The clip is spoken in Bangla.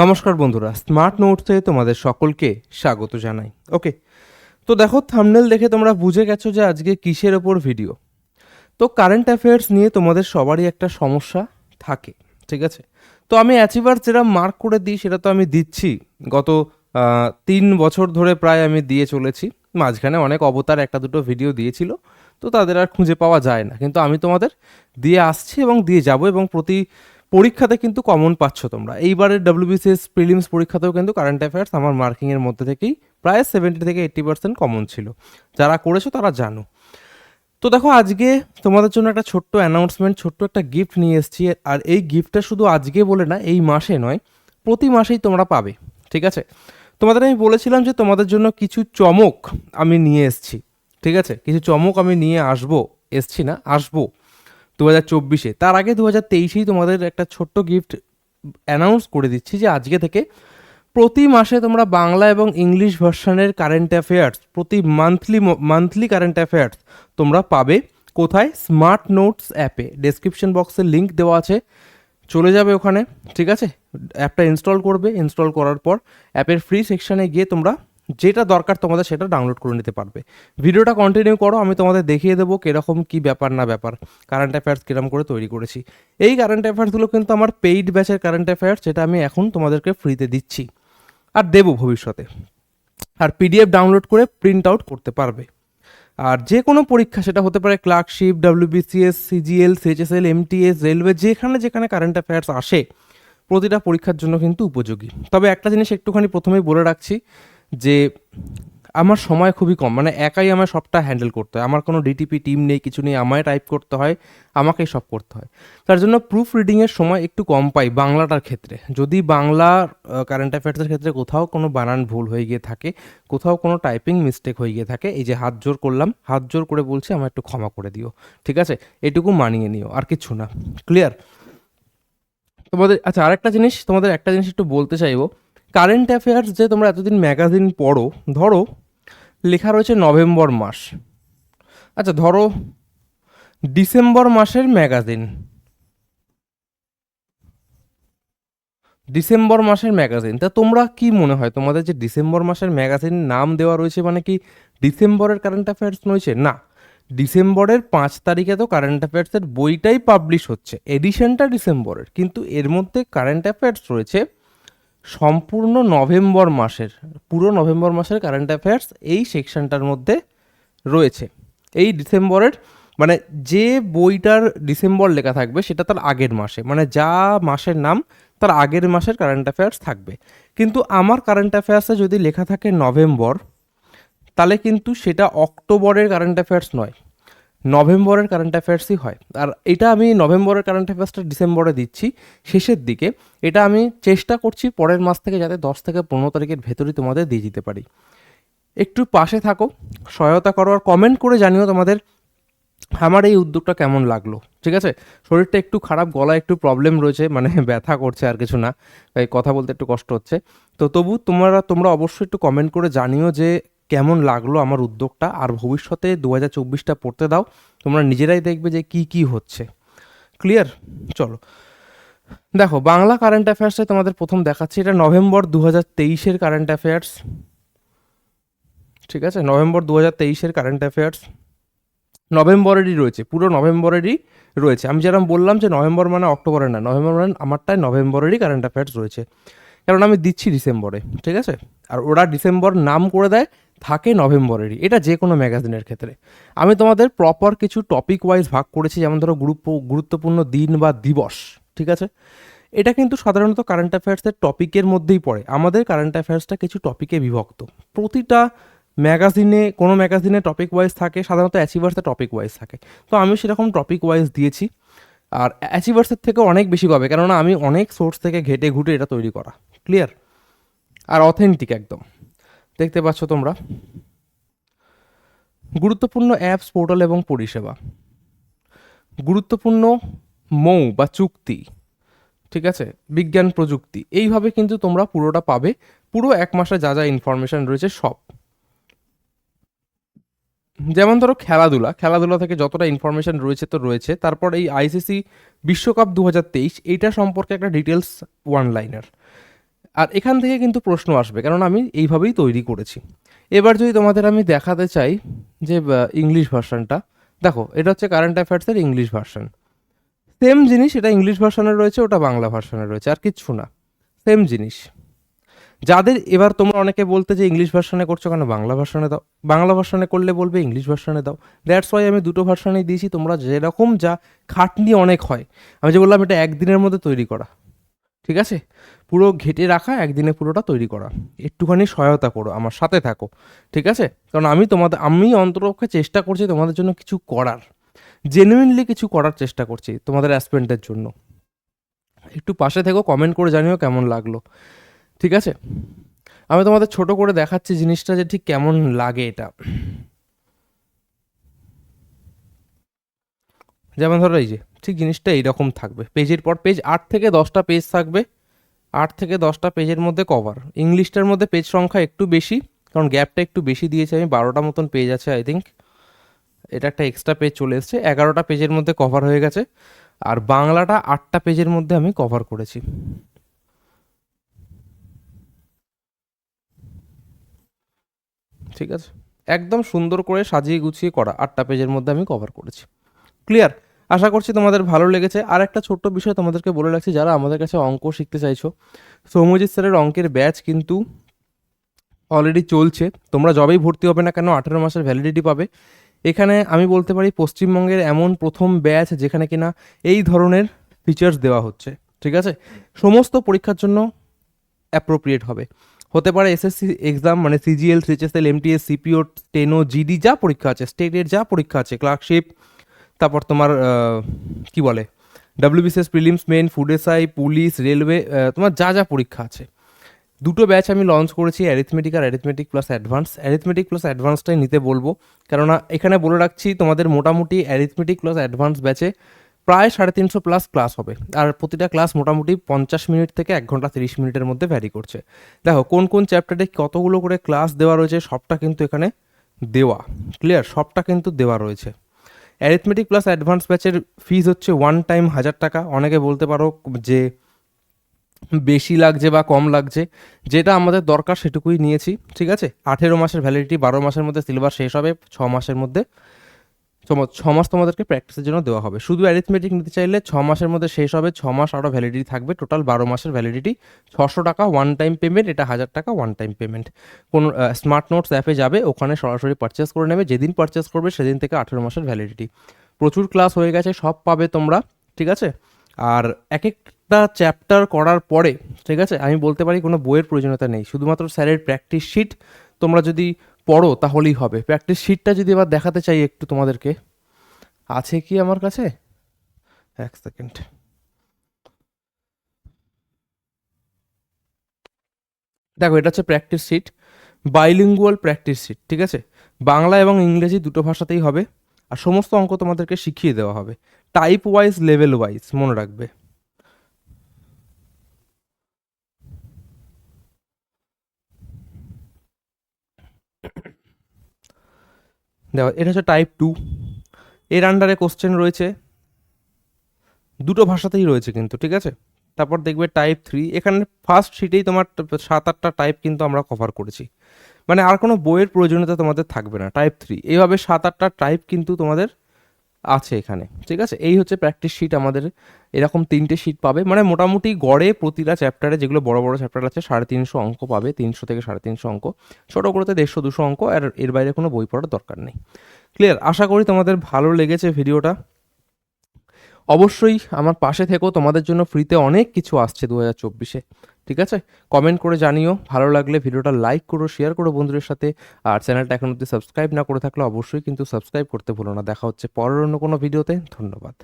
নমস্কার বন্ধুরা স্মার্ট নোটসে তোমাদের সকলকে স্বাগত জানাই। ওকে তো দেখো থামনেল দেখে তোমরা বুঝে গেছো যে আজকে কিসের ওপর ভিডিও তো কারেন্ট অ্যাফেয়ার্স নিয়ে তোমাদের সবারই একটা সমস্যা থাকে, ঠিক আছে? তো আমি অ্যাচিভার যেটা মার্ক করে দিই, সেটা তো আমি দিচ্ছি। গত তিন বছর ধরে প্রায় আমি দিয়ে চলেছি। মাঝখানে অনেক অবতার একটা দুটো ভিডিও দিয়েছিল, তো তাদের আর খুঁজে পাওয়া যায় না। কিন্তু আমি তোমাদের দিয়ে আসছি এবং দিয়ে যাব এবং প্রতি পরীক্ষাতে কিন্তু কমন পাচ্ছ তোমরা। এইবারের ডাব্লিউবিসিএস প্রিলিমস পরীক্ষাতেও কিন্তু কারেন্ট অ্যাফেয়ার্স আমার মার্কিংয়ের মধ্যে থেকেই প্রায় সেভেন্টি থেকে এইট্টি পার্সেন্ট কমন ছিল। যারা করেছ তারা জানো। তো দেখো, আজকে তোমাদের জন্য একটা ছোট্ট অ্যানাউন্সমেন্ট ছোট্ট একটা গিফট নিয়ে এসেছি। আর এই গিফটটা শুধু আজকে বলে না, এই মাসে নয়, প্রতি মাসেই তোমরা পাবে। ঠিক আছে? তোমাদের আমি বলেছিলাম যে তোমাদের জন্য কিছু চমক আমি নিয়ে এসেছি। ঠিক আছে? কিছু চমক আমি নিয়ে আসব, এসছি না, আসব। দু হাজার চব্বিশে। তার আগে দু হাজার তেইশেই তোমাদের একটা ছোট্ট গিফট অ্যানাউন্স করে দিচ্ছি যে আজকে থেকে প্রতি মাসে তোমরা বাংলা এবং ইংলিশ ভার্সনের কারেন্ট অ্যাফেয়ার্স প্রতি মান্থলি মান্থলি কারেন্ট অ্যাফেয়ার্স তোমরা পাবে কোথায়? স্মার্ট নোটস অ্যাপে ডেসক্রিপশন বক্সে লিঙ্ক দেওয়া আছে। চলে যাবে ওখানে, ঠিক আছে? অ্যাপটা ইনস্টল করবে। ইনস্টল করার পর অ্যাপের ফ্রি সেকশানে গিয়ে তোমরা যেটা দরকার তোমাদের সেটা ডাউনলোড করে নিতে পারবে। ভিডিওটা কন্টিনিউ করো, আমি তোমাদের দেখিয়ে দেবো কীরকম, কী ব্যাপার, না ব্যাপার। কারেন্ট অ্যাফেয়ার্স কীরকম করে তৈরি করেছি। এই কারেন্ট অ্যাফেয়ার্সগুলো কিন্তু আমার পেইড ব্যাচের কারেন্ট অ্যাফেয়ার্স যেটা আমি এখন তোমাদেরকে ফ্রিতে দিচ্ছি। আর দেবো ভবিষ্যতে। আর পিডিএফ ডাউনলোড করে প্রিন্ট আউট করতে পারবে। আর যে কোনো পরীক্ষা, সেটা হতে পারে clerkship WBCS CGL CHSL MTS railway যেখানে যেখানে কারেন্ট অ্যাফেয়ার্স আসে, প্রতিটা পরীক্ষার জন্য কিন্তু উপযোগী। তবে একটা জিনিস একটুখানি প্রথমেই বলে রাখছি যে আমার সময় খুবই কম মানে একাই আমার সবটা হ্যান্ডেল করতে হয়। আমার কোনো ডিটিপি টিম নেই, কিছু নেই, আমায় টাইপ করতে হয়, আমাকেই সব করতে হয়। তার জন্য প্রুফ রিডিংয়ের সময় একটু কম পাই বাংলাটার ক্ষেত্রে। যদি বাংলা কারেন্ট অ্যাফেয়ার্সের ক্ষেত্রে কোথাও কোনো বানান ভুল হয়ে গিয়ে থাকে, কোথাও কোনো টাইপিং মিস্টেক হয়ে গিয়ে থাকে, এই যে হাত জোর করলাম, হাত জোর করে বলছি আমার একটু ক্ষমা করে দিও। ঠিক আছে? এটুকু মানিয়ে নিও, আর কিছু না। ক্লিয়ার তোমাদের আচ্ছা আরেকটা জিনিস, তোমাদের একটা জিনিস একটু বলতে চাইব। কারেন্ট অ্যাফেয়ার্স যে তোমরা এতদিন ম্যাগাজিন পড়ো, ধরো, লেখা রয়েছে নভেম্বর মাস। আচ্ছা ধরো ডিসেম্বর মাসের ম্যাগাজিন ডিসেম্বর মাসের ম্যাগাজিন তা তোমরা কি মনে হয়? তোমাদের যে ডিসেম্বর মাসের ম্যাগাজিন নাম দেওয়া রয়েছে মানে কি ডিসেম্বরের কারেন্ট অ্যাফেয়ার্স রয়েছে? না ডিসেম্বরের পাঁচ তারিখে তো কারেন্ট অ্যাফেয়ার্সের বইটাই পাবলিশ হচ্ছে। এডিশনটা ডিসেম্বরের কিন্তু এর মধ্যে কারেন্ট অ্যাফেয়ার্স রয়েছে সম্পূর্ণ নভেম্বর মাসের, পুরো নভেম্বর মাসের কারেন্ট অ্যাফেয়ার্স এই সেকশনটার মধ্যে রয়েছে। এই ডিসেম্বরের মানে যে বইটার ডিসেম্বর লেখা থাকবে সেটা তার আগের মাসে মানে যা মাসের নাম তার আগের মাসের কারেন্ট অ্যাফেয়ার্স থাকবে। কিন্তু আমার কারেন্ট অ্যাফেয়ার্সে যদি লেখা থাকে নভেম্বর, তাহলে কিন্তু সেটা অক্টোবরের কারেন্ট অ্যাফেয়ার্স নয়। নভেম্বরের কারেন্ট অ্যাফেয়ার্সই হয়। আর এটা আমি নভেম্বরের কারেন্ট অ্যাফেয়ার্সটা ডিসেম্বরে দিচ্ছি, শেষের দিকে। এটা আমি চেষ্টা করছি পরের মাস থেকে যাতে দশ থেকে পনেরো তারিখের ভেতরই তোমাদের দিয়ে দিতে পারি। একটু পাশে থাকো, সহায়তা করো আর কমেন্ট করে জানিও তোমাদের আমার এই উদ্যোগটা কেমন লাগল। ঠিক আছে? শরীরটা একটু খারাপ গলা একটু প্রবলেম রয়েছে মানে ব্যথা করছে আর কিছু না। তাই কথা বলতে একটু কষ্ট হচ্ছে। তো তবু তোমরা তোমরা অবশ্যই একটু কমেন্ট করে জানিও যে কেমন লাগল আমার উদ্যোগটা? আর ভবিষ্যতে দু হাজার চব্বিশটা পড়তে দাও, তোমরা নিজেরাই দেখবে যে কি কি হচ্ছে। ক্লিয়ার চলো। দেখো, বাংলা কারেন্ট অ্যাফেয়ার্সে তোমাদের প্রথম দেখাচ্ছি। এটা নভেম্বর দু হাজার তেইশের কারেন্ট অ্যাফেয়ার্স ঠিক আছে? নভেম্বর দু হাজার তেইশের কারেন্ট অ্যাফেয়ার্স নভেম্বরেরই রয়েছে, পুরো নভেম্বরেরই রয়েছে। আমি যেরকম বললাম যে নভেম্বর মানে অক্টোবরে না, নভেম্বর মানে আমারটায় নভেম্বরেরই কারেন্ট অ্যাফেয়ার্স রয়েছে। কারণ আমি দিচ্ছি ডিসেম্বরে, ঠিক আছে? আর ওরা ডিসেম্বর নাম করে দেয় থাকে নভেম্বরেরই। এটা যে কোনো ম্যাগাজিনের ক্ষেত্রে। আমি তোমাদের প্রপার কিছু টপিক ওয়াইজ ভাগ করেছি, যেমন ধরো গুরুত্ব, গুরুত্বপূর্ণ দিন বা দিবস, ঠিক আছে? এটা কিন্তু সাধারণত কারেন্ট অ্যাফেয়ার্সের টপিকের মধ্যেই পড়ে। আমাদের কারেন্ট অ্যাফেয়ার্সটা কিছু টপিকে বিভক্ত। প্রতিটা ম্যাগাজিনে, কোনো ম্যাগাজিনে টপিক ওয়াইজ থাকে, সাধারণত অ্যাচিভার্সে টপিক ওয়াইজ থাকে। তো আমি সেরকম টপিক ওয়াইজ দিয়েছি। আর অ্যাচিভার্সের থেকে অনেক বেশি পাবে, কেননা আমি অনেক সোর্স থেকে ঘেটে ঘুটে এটা তৈরি করা। ক্লিয়ার আর অথেন্টিক একদম। দেখতে পাচ্ছ তোমরা। গুরুত্বপূর্ণ অ্যাপস, পোর্টাল এবং পরিষেবা। গুরুত্বপূর্ণ মৌ বা চুক্তি, ঠিক আছে? বিজ্ঞান, প্রযুক্তি, এইভাবে কিন্তু তোমরা পুরোটা পাবে। পুরো এক মাসে যা যা ইনফরমেশন রয়েছে সব। যেমন ধরো খেলাধুলা খেলাধুলা থেকে যতটা ইনফরমেশন রয়েছে তো রয়েছে। তারপর এই আইসিসি বিশ্বকাপ দু হাজার তেইশ, এইটা সম্পর্কে একটা ডিটেলস ওয়ান লাইনার আর এখান থেকে কিন্তু প্রশ্ন আসবে কারণ আমি এইভাবেই তৈরি করেছি। এবার যদি তোমাদের আমি দেখাতে চাই যে ইংলিশ ভার্সানটা দেখো, এটা হচ্ছে কারেন্ট অ্যাফেয়ার্সের ইংলিশ ভার্সান সেম জিনিস, এটা ইংলিশ ভার্সানে রয়েছে, ওটা বাংলা ভার্সানে রয়েছে, আর কিচ্ছু না। সেম জিনিস। যাদের এবার তোমরা অনেকে বলতে যে ইংলিশ ভার্সানে করছ কেন, বাংলা ভার্সানে দাও। বাংলা ভার্সানে করলে বলবে ইংলিশ ভার্সানে দাও। দ্যাটস ওয়াই আমি দুটো ভার্সানেই দিয়েছি, তোমরা যেরকম যা খাটনি অনেক হয়। আমি যে বললাম, এটা একদিনের মধ্যে তৈরি করা। ঠিক আছে? পুরো ঘেটে রাখা, একদিনে পুরোটা তৈরি করা। একটুখানি সহায়তা করো, আমার সাথে থাকো, ঠিক আছে? কারণ আমি তোমাদের, আমি অন্তরপক্ষে চেষ্টা করছি তোমাদের জন্য কিছু করার। জেনুইনলি কিছু করার চেষ্টা করছি তোমাদের অ্যাসপেন্টের জন্য। একটু পাশে থেকো কমেন্ট করে জানিও কেমন লাগল, ঠিক আছে? আমি তোমাদের ছোট করে দেখাচ্ছি জিনিসটা যে ঠিক কেমন লাগে এটা। যেমন ধরো এই যে ঠিক জিনিসটা এইরকম থাকবে। পেজের পর পেজ আট থেকে দশটা পেজ থাকবে। আট থেকে দশটা পেজের মধ্যে কভার ইংলিশটার মধ্যে পেজ সংখ্যা একটু বেশি, কারণ গ্যাপটা একটু বেশি দিয়েছে আমি। বারোটা মতন পেজ আছে আই থিঙ্ক এটা একটা এক্সট্রা পেজ চলে এসছে। এগারোটা পেজের মধ্যে কভার হয়ে গেছে। আর বাংলাটা আটটা পেজের মধ্যে আমি কভার করেছি। ঠিক আছে? একদম সুন্দর করে সাজিয়ে গুছিয়ে করা আটটা পেজের মধ্যে আমি কভার করেছি। ক্লিয়ার আশা করছি তোমাদের ভালো লেগেছে। আর একটা ছোট্ট বিষয় তোমাদেরকে বলে রাখছি, যারা আমাদের কাছে অঙ্ক শিখতে চাইছো সৌম্যজিৎ স্যারের অঙ্কের ব্যাচ কিন্তু অলরেডি চলছে। তোমরা যবেই ভর্তি হবে না কেন, আঠেরো মাসের ভ্যালিডিটি পাবে। এখানে আমি বলতে পারি, পশ্চিমবঙ্গের এমন প্রথম ব্যাচ যেখানে কিনা এই ধরনের ফিচার্স দেওয়া হচ্ছে, ঠিক আছে? সমস্ত পরীক্ষার জন্য অ্যাপ্রোপ্রিয়েট হবে। হতে পারে এসএসসি এক্সাম মানে সিজিএল সিএচএসএল এমটিএস সিপিও টেনো জিডি যা পরীক্ষা আছে স্টেটের যা পরীক্ষা আছে ক্লার্কশিপ তারপর তোমার কি বলে? WBCS prelims main food SI police railway তোমার যা যা পরীক্ষা আছে। দুটো ব্যাচ আমি লঞ্চ করেছি অ্যারিথমেটিক আর arithmetic plus advance arithmetic plus অ্যাডভান্সটাই নিতে বলব, কেননা এখানে বলে রাখছি তোমাদের মোটামুটি অ্যারিথমেটিক প্লাস অ্যাডভান্স ব্যাচে প্রায় সাড়ে তিনশো প্লাস ক্লাস হবে। আর প্রতিটা ক্লাস মোটামুটি পঞ্চাশ মিনিট থেকে এক ঘণ্টা তিরিশ মিনিটের মধ্যে ভ্যারি করছে। দেখো, কোন কোন চ্যাপ্টারে কতগুলো করে ক্লাস দেওয়া রয়েছে, সবটা কিন্তু এখানে দেওয়া। ক্লিয়ার সবটা কিন্তু দেওয়া রয়েছে। অ্যারিথমেটিক প্লাস অ্যাডভান্স ব্যাচের ফিজ হচ্ছে ওয়ান টাইম হাজার টাকা। অনেকে বলতে পারো যে বেশি লাগছে বা কম লাগছে। যেটা আমাদের দরকার সেটুকুই নিয়েছি, ঠিক আছে? আঠেরো মাসের ভ্যালিডিটি বারো মাসের মধ্যে সিলেবাস শেষ হবে, ছ মাসের মধ্যে ছ- মাস তোমাদেরকে প্র্যাকটিসের জন্য দেওয়া হবে। শুধু অ্যারিথমেটিক নিতে চাইলে ছ মাসের মধ্যে শেষ হবে, ছ মাস আরও ভ্যালিডিটি থাকবে। টোটাল বারো মাসের ভ্যালিডিটি ছশো টাকা ওয়ান টাইম পেমেন্ট এটা হাজার টাকা ওয়ান টাইম পেমেন্ট কোন স্মার্ট নোটস অ্যাপে যাবে, ওখানে সরাসরি পারচেস করে নেবে। যেদিন পারচেস করবে, সেদিন থেকে আঠেরো মাসের ভ্যালিডিটি প্রচুর ক্লাস হয়ে গেছে, সব পাবে তোমরা, ঠিক আছে? আর এক একটা চ্যাপ্টার করার পরে, ঠিক আছে? আমি বলতে পারি কোনো বইয়ের প্রয়োজনীয়তা নেই। শুধুমাত্র স্যারের প্র্যাকটিস শিট তোমরা যদি পড়ো, তাহলেই হবে। প্র্যাকটিস শিটটা যদি এবার দেখাতে চাই একটু তোমাদেরকে। আছে কি আমার কাছে? এক সেকেন্ড দেখো, এটা হচ্ছে practice sheet bilingual practice sheet ঠিক আছে? বাংলা এবং ইংরেজি দুটো ভাষাতেই হবে। আর সমস্ত অঙ্ক তোমাদেরকে শিখিয়ে দেওয়া হবে। টাইপ ওয়াইজ লেভেল ওয়াইজ মনে রাখবে। দেখো, এটা হচ্ছে টাইপ টু এর আন্ডারে কোশ্চেন রয়েছে। দুটো ভাষাতেই রয়েছে কিন্তু, ঠিক আছে? তারপর দেখবে টাইপ থ্রি এখানে ফার্স্ট শিটেই তোমার সাত আটটা টাইপ কিন্তু আমরা কভার করেছি। মানে আর কোনো বইয়ের প্রয়োজনীয়তা তোমাদের থাকবে না টাইপ থ্রি এইভাবে সাত আটটা টাইপ কিন্তু তোমাদের আছে এখানে, ঠিক আছে? এই হচ্ছে প্র্যাকটিস শিট আমাদের, এরকম তিনটে শিট পাবে। মানে মোটামুটি গড়ে প্রতিটা চ্যাপ্টারে যেগুলো বড় বড় চ্যাপ্টার আছে, সাড়ে তিনশো অঙ্ক পাবে, তিনশো থেকে সাড়ে তিনশো অঙ্ক। ছোটো করেতে দেড়শো দুশো অঙ্ক, আর এর বাইরে কোনো বই পড়ার দরকার নেই। ক্লিয়ার আশা করি তোমাদের ভালো লেগেছে ভিডিওটা অবশ্যই আমার পাশে থেকেও তোমাদের জন্য ফ্রিতে অনেক কিছু আসছে দু হাজার চব্বিশে, ঠিক আছে? কমেন্ট করে জানিও, ভালো লাগলে ভিডিওটা লাইক করো শেয়ার করো বন্ধুদের সাথে, আর চ্যানেলটা এখন অব্দি সাবস্ক্রাইব না করে থাকলে অবশ্যই কিন্তু সাবস্ক্রাইব করতে ভুলো না। দেখা হচ্ছে পরের অন্য কোনো ভিডিওতে ধন্যবাদ।